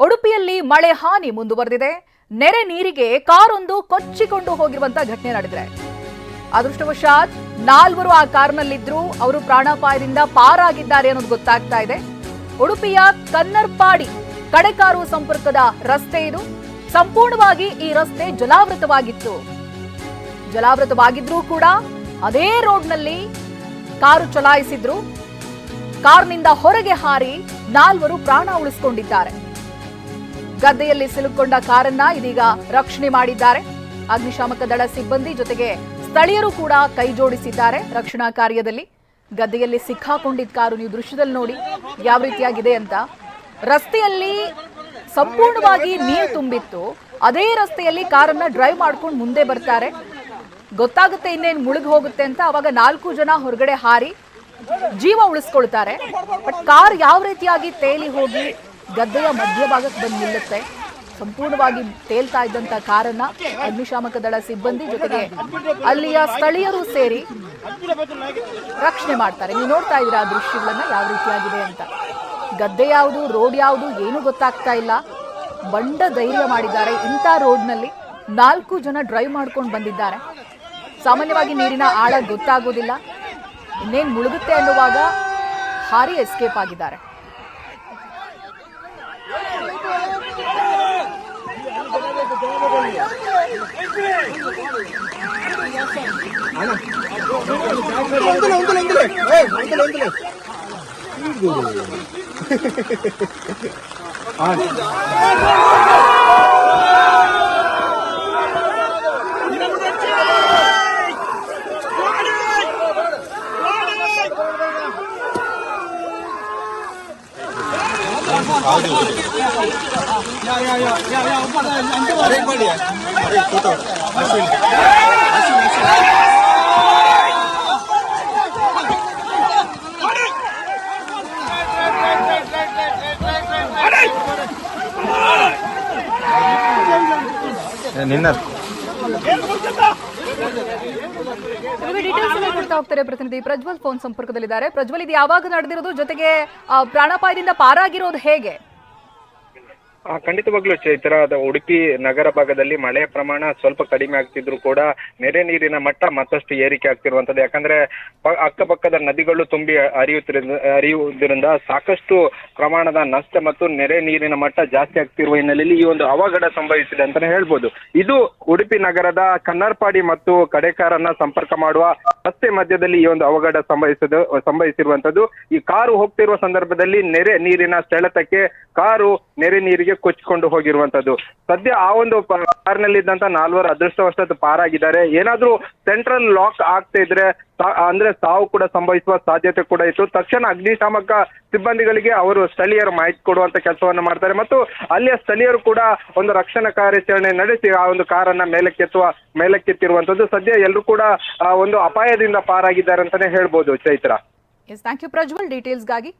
ಉಡುಪಿಯಲ್ಲಿ ಮಳೆ ಹಾನಿ ಮುಂದುವರೆದಿದೆ. ನೆರೆ ನೀರಿಗೆ ಕಾರೊಂದು ಕೊಚ್ಚಿಕೊಂಡು ಹೋಗಿರುವಂತಹ ಘಟನೆ ನಡೆದಿದೆ. ಅದೃಷ್ಟವಶಾತ್ ನಾಲ್ವರು ಆ ಕಾರ್ನಲ್ಲಿದ್ರು ಅವರು ಪ್ರಾಣಾಪಾಯದಿಂದ ಪಾರಾಗಿದ್ದಾರೆ ಅನ್ನೋದು ಗೊತ್ತಾಗ್ತಾ ಇದೆ. ಉಡುಪಿಯ ಕನ್ನರ್ಪಾಡಿ ಕಡೆಕಾರು ಸಂಪರ್ಕದ ರಸ್ತೆ ಇದು. ಸಂಪೂರ್ಣವಾಗಿ ಈ ರಸ್ತೆ ಜಲಾವೃತವಾಗಿತ್ತು. ಜಲಾವೃತವಾಗಿದ್ರೂ ಕೂಡ ಅದೇ ರೋಡ್ನಲ್ಲಿ ಕಾರು ಚಲಾಯಿಸಿದ್ರು. ಕಾರ್ನಿಂದ ಹೊರಗೆ ಹಾರಿ ನಾಲ್ವರು ಪ್ರಾಣ ಉಳಿಸಿಕೊಂಡಿದ್ದಾರೆ. ಗದ್ದೆಯಲ್ಲಿ ಸಿಲುಕೊಂಡ ಕಾರನ್ನ ಇದೀಗ ರಕ್ಷಣೆ ಮಾಡಿದ್ದಾರೆ. ಅಗ್ನಿಶಾಮಕ ದಳ ಸಿಬ್ಬಂದಿ ಜೊತೆಗೆ ಸ್ಥಳೀಯರು ಕೂಡ ಕೈ ಜೋಡಿಸಿದ್ದಾರೆ ರಕ್ಷಣಾ ಕಾರ್ಯದಲ್ಲಿ. ಗದ್ದೆಯಲ್ಲಿ ಸಿಕ್ಕಾಕೊಂಡಿದ್ದ ಕಾರು ನೀವು ದೃಶ್ಯದಲ್ಲಿ ನೋಡಿ ಯಾವ ರೀತಿಯಾಗಿದೆ ಅಂತ. ರಸ್ತೆಯಲ್ಲಿ ಸಂಪೂರ್ಣವಾಗಿ ನೀರು ತುಂಬಿತ್ತು. ಅದೇ ರಸ್ತೆಯಲ್ಲಿ ಕಾರನ್ನ ಡ್ರೈವ್ ಮಾಡ್ಕೊಂಡು ಮುಂದೆ ಬರ್ತಾರೆ. ಗೊತ್ತಾಗುತ್ತೆ ಇನ್ನೇನು ಮುಳುಗಿ ಹೋಗುತ್ತೆ ಅಂತ. ಅವಾಗ ನಾಲ್ಕು ಜನ ಹೊರಗಡೆ ಹಾರಿ ಜೀವ ಉಳಿಸ್ಕೊಳ್ತಾರೆ. ಬಟ್ ಕಾರ್ ಯಾವ ರೀತಿಯಾಗಿ ತೇಲಿ ಹೋಗಿ ಗದ್ದೆಯ ಮಧ್ಯಭಾಗಕ್ಕೆ ಬಂದು ನಿಲ್ಲುತ್ತೆ. ಸಂಪೂರ್ಣವಾಗಿ ತೇಲ್ತಾ ಇದ್ದಂತ ಕಾರನ್ನ ಅಗ್ನಿಶಾಮಕ ದಳ ಸಿಬ್ಬಂದಿ ಜೊತೆಗೆ ಅಲ್ಲಿಯ ಸ್ಥಳೀಯರು ಸೇರಿ ರಕ್ಷಣೆ ಮಾಡ್ತಾರೆ. ನೀವು ನೋಡ್ತಾ ಇದ್ದೀರಾ ಆ ದೃಶ್ಯಗಳನ್ನ ಯಾವ ರೀತಿಯಾಗಿದೆ ಅಂತ. ಗದ್ದೆ ಯಾವುದು, ರೋಡ್ ಯಾವುದು ಏನು ಗೊತ್ತಾಗ್ತಾ ಇಲ್ಲ. ಬಂಡ ಧೈರ್ಯ ಮಾಡಿದ್ದಾರೆ. ಇಂಥ ರೋಡ್ನಲ್ಲಿ ನಾಲ್ಕು ಜನ ಡ್ರೈವ್ ಮಾಡ್ಕೊಂಡು ಬಂದಿದ್ದಾರೆ. ಸಾಮಾನ್ಯವಾಗಿ ನೀರಿನ ಆಳ ಗೊತ್ತಾಗೋದಿಲ್ಲ. ಇನ್ನೇನು ಮುಳುಗುತ್ತೆ ಅನ್ನುವಾಗ ಹಾರಿ ಎಸ್ಕೇಪ್ ಆಗಿದ್ದಾರೆ. ഒന്നില്ല ഒന്നില്ല अरे कोणी अरे कुठं अश्विन अश्विन अश्विन నిన్న ಕೊಡ್ತಾ ಹೋಗ್ತಾರೆ ಪ್ರತಿನಿಧಿ. ಪ್ರಜ್ವಲ್ ಫೋನ್ ಸಂಪರ್ಕದಲ್ಲಿದ್ದಾರೆ. ಪ್ರಜ್ವಲ್ ಇದು ಯಾವಾಗ ನಡೆದಿರೋದು? ಜೊತೆಗೆ ಪ್ರಾಣಾಪಾಯದಿಂದ ಪಾರಾಗಿರೋದು ಹೇಗೆ? ಆ, ಖಂಡಿತವಾಗ್ಲೂ ಚೈತ್ರ ಅದು ಉಡುಪಿ ನಗರ ಭಾಗದಲ್ಲಿ ಮಳೆ ಪ್ರಮಾಣ ಸ್ವಲ್ಪ ಕಡಿಮೆ ಆಗ್ತಿದ್ರು ಕೂಡ ನೆರೆ ನೀರಿನ ಮಟ್ಟ ಮತ್ತಷ್ಟು ಏರಿಕೆ ಆಗ್ತಿರುವಂತದ್ದು ಯಾಕಂದ್ರೆ ಅಕ್ಕಪಕ್ಕದ ನದಿಗಳು ತುಂಬಿ ಹರಿಯುತ್ತಿರಿಂದ ಹರಿಯುವುದರಿಂದ ಸಾಕಷ್ಟು ಪ್ರಮಾಣದ ನಷ್ಟ ಮತ್ತು ನೆರೆ ನೀರಿನ ಮಟ್ಟ ಜಾಸ್ತಿ ಆಗ್ತಿರುವ ಹಿನ್ನೆಲೆಯಲ್ಲಿ ಈ ಒಂದು ಅವಘಡ ಸಂಭವಿಸಿದೆ ಅಂತಾನೆ ಹೇಳ್ಬೋದು. ಇದು ಉಡುಪಿ ನಗರದ ಕನ್ನರ್ಪಾಡಿ ಮತ್ತು ಕಡೆಕಾರನ್ನ ಸಂಪರ್ಕ ಮಾಡುವ ರಸ್ತೆ ಮಧ್ಯದಲ್ಲಿ ಈ ಒಂದು ಅವಘಡ ಸಂಭವಿಸಿದ ಸಂಭವಿಸಿರುವಂತದ್ದು ಈ ಕಾರು ಹೋಗ್ತಿರುವ ಸಂದರ್ಭದಲ್ಲಿ ನೆರೆ ನೀರಿನ ಸೆಳೆತಕ್ಕೆ ಕಾರು ನೆರೆ ನೀರಿಗೆ ಕೊಚ್ಚಿಕೊಂಡು ಹೋಗಿರುವಂತದ್ದು. ಸದ್ಯ ಆ ಒಂದು ಕಾರ್ನಲ್ಲಿದ್ದಂತ ನಾಲ್ವರು ಅದೃಷ್ಟವಶಾತ್ ಪಾರಾಗಿದ್ದಾರೆ. ಏನಾದ್ರೂ ಸೆಂಟ್ರಲ್ ಲಾಕ್ ಆಗ್ತಾ ಇದ್ರೆ ಅಂದ್ರೆ ಸಾವು ಕೂಡ ಸಂಭವಿಸುವ ಸಾಧ್ಯತೆ ಕೂಡ ಇತ್ತು. ತಕ್ಷಣ ಅಗ್ನಿಶಾಮಕ ಸಿಬ್ಬಂದಿಗಳಿಗೆ ಅವರು ಸ್ಥಳೀಯರು ಮಾಹಿತಿ ಕೊಡುವಂತ ಕೆಲಸವನ್ನ ಮಾಡ್ತಾರೆ. ಮತ್ತು ಅಲ್ಲಿಯ ಸ್ಥಳೀಯರು ಕೂಡ ಒಂದು ರಕ್ಷಣಾ ಕಾರ್ಯಾಚರಣೆ ನಡೆಸಿ ಆ ಒಂದು ಕಾರನ್ನ ಮೇಲಕ್ಕೆತ್ತುವ, ಮೇಲಕ್ಕೆತ್ತಿರುವಂತದ್ದು. ಸದ್ಯ ಎಲ್ಲರೂ ಕೂಡ ಒಂದು ಅಪಾಯದಿಂದ ಪಾರಾಗಿದ್ದಾರೆ ಅಂತಾನೆ ಹೇಳ್ಬೋದು ಚೈತ್ರ. ಪ್ರಜ್ವಲ್ ಡೀಟೇಲ್ಸ್ಗಾಗಿ